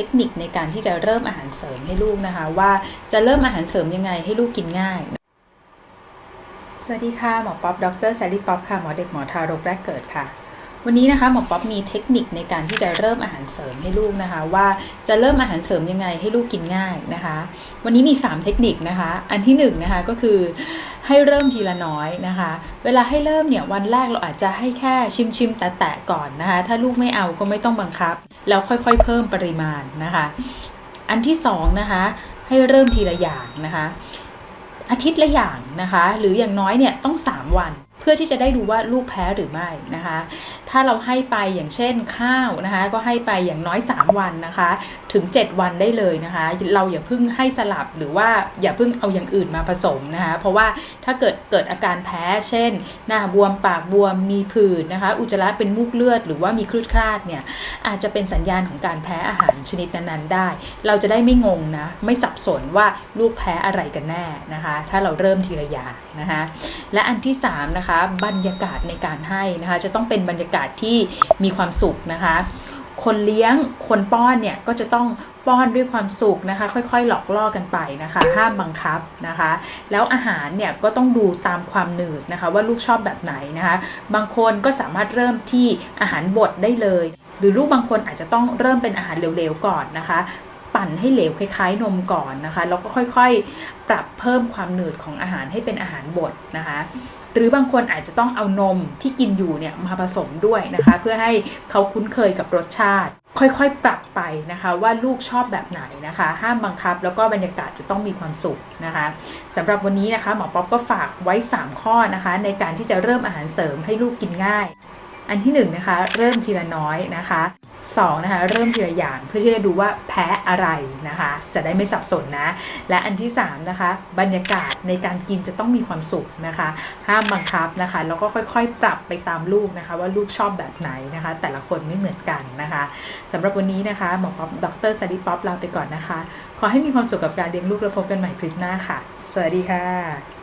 ทคนิคในการที่จะเริ่มอาหารเสริมให้ลูกนะคะ ว่าจะเริ่มอาหารเสริมยังไงให้ลูกกินง่ายสวัสดีค่ะหมอป๊อปดรแซลลี่ป๊อปค่ะหมอเด็กหมอทารกแรกเกิดค่ะ วันนี้นะคะหมอป๊อปมีเทคนิคในการที่จะเริ่มอาหารเสริมให้ลูกนะคะ ว่าจะเริ่มอาหารเสริมยังไงให้ลูกกินง่ายนะคะ วันนี้มี 3 เทคนิคนะคะ อันที่1นงนะคะก็คือ ให้เริ่มทีละน้อยนะคะ เวลาให้เริ่มเนี่ยวันแรกเราอาจจะให้แค่ชิมชิมๆแตะๆก่อนนะคะ ถ้าลูกไม่เอาก็ไม่ต้องบังคับ แล้วค่อยๆเพิ่มปริมาณนะคะ อันที่2นะคะให้เริ่มทีละอย่างนะคะ อาทิตย์ละอย่างนะคะ หรืออย่างน้อยเนี่ยต้อง 3 วันเพื่อที่จะได้ดูว่าลูกแพ้หรือไม่นะคะ ถ้าเราให้ไปอย่างเช่นข้าวนะคะ ก็ให้ไปอย่างน้อย 3 วันนะคะ ถึง 7 วันได้เลยนะคะ เราอย่าเพิ่งให้สลับหรือว่าอย่าเพิ่งเอาอย่างอื่นมาผสมนะคะ เพราะว่าถ้าเกิดเกิดอาการแพ้ เช่น หน้าบวมปากบวมมีผื่นนะคะ อุจจาระเป็นมูกเลือดหรือว่ามีคลืดคลาดเนี่ยอาจจะเป็นสัญญาณของการแพ้อาหารชนิดนั้นๆได้ เราจะได้ไม่งงนะไม่สับสนว่าลูกแพ้อะไรกันแน่นะคะ ถ้าเราเริ่มทีละอย่างนะคะ และอันที่3นะคะบรรยากาศในการให้นะคะจะต้องเป็นบรรยากาศที่มีความสุขนะคะ คนเลี้ยงคนป้อนเนี่ยก็จะต้องป้อนด้วยความสุขนะคะ ค่อยๆ หลอกล่อกันไปนะคะ ห้ามบังคับนะคะ แล้วอาหารเนี่ยก็ต้องดูตามความหนืดนะคะ ว่าลูกชอบแบบไหนนะคะ บางคนก็สามารถเริ่มที่อาหารบดได้เลย หรือลูกบางคนอาจจะต้องเริ่มเป็นอาหารเร็วๆก่อนนะคะ ปั่นให้เหลวคล้ายๆ นมก่อนนะคะแล้วก็ค่อยๆ ปรับเพิ่มความหนืดของอาหารให้เป็นอาหารบดนะคะ หรือบางคนอาจจะต้องเอานมที่กินอยู่เนี่ยมาผสมด้วยนะคะ เพื่อให้เขาคุ้นเคยกับรสชาติ ค่อยๆ ปรับไปนะคะว่าลูกชอบแบบไหนนะคะ ห้ามบังคับ แล้วก็บรรยากาศจะต้องมีความสุขนะคะสำหรับวันนี้นะคะหมอป๊อปก็ฝากไว้ 3 ข้อนะคะ ในการที่จะเริ่มอาหารเสริมให้ลูกกินง่าย อันที่1นงนะคะเริ่มทีละน้อยนะคะ2นะคะเริ่มทีละอย่างเพื่อที่จะดูว่าแพ้อะไรนะคะ จะได้ไม่สับสนนะ และอันที่3นะคะบรรยากาศในการกินจะต้องมีความสุขนะคะ ห้ามบังคับนะคะแล้วก็ค่อยๆ ปรับไปตามลูกนะคะ ว่าลูกชอบแบบไหนนะคะ แต่ละคนไม่เหมือนกันนะคะสำหรับวันนี้นะคะหมอป๊อปดรซันดี้ป๊อปลาไปก่อนนะคะ ขอให้มีความสุขกับการเลี้ยงลูกแล้วพบกันใหม่คลิปหน้าค่ะ สวัสดีค่ะ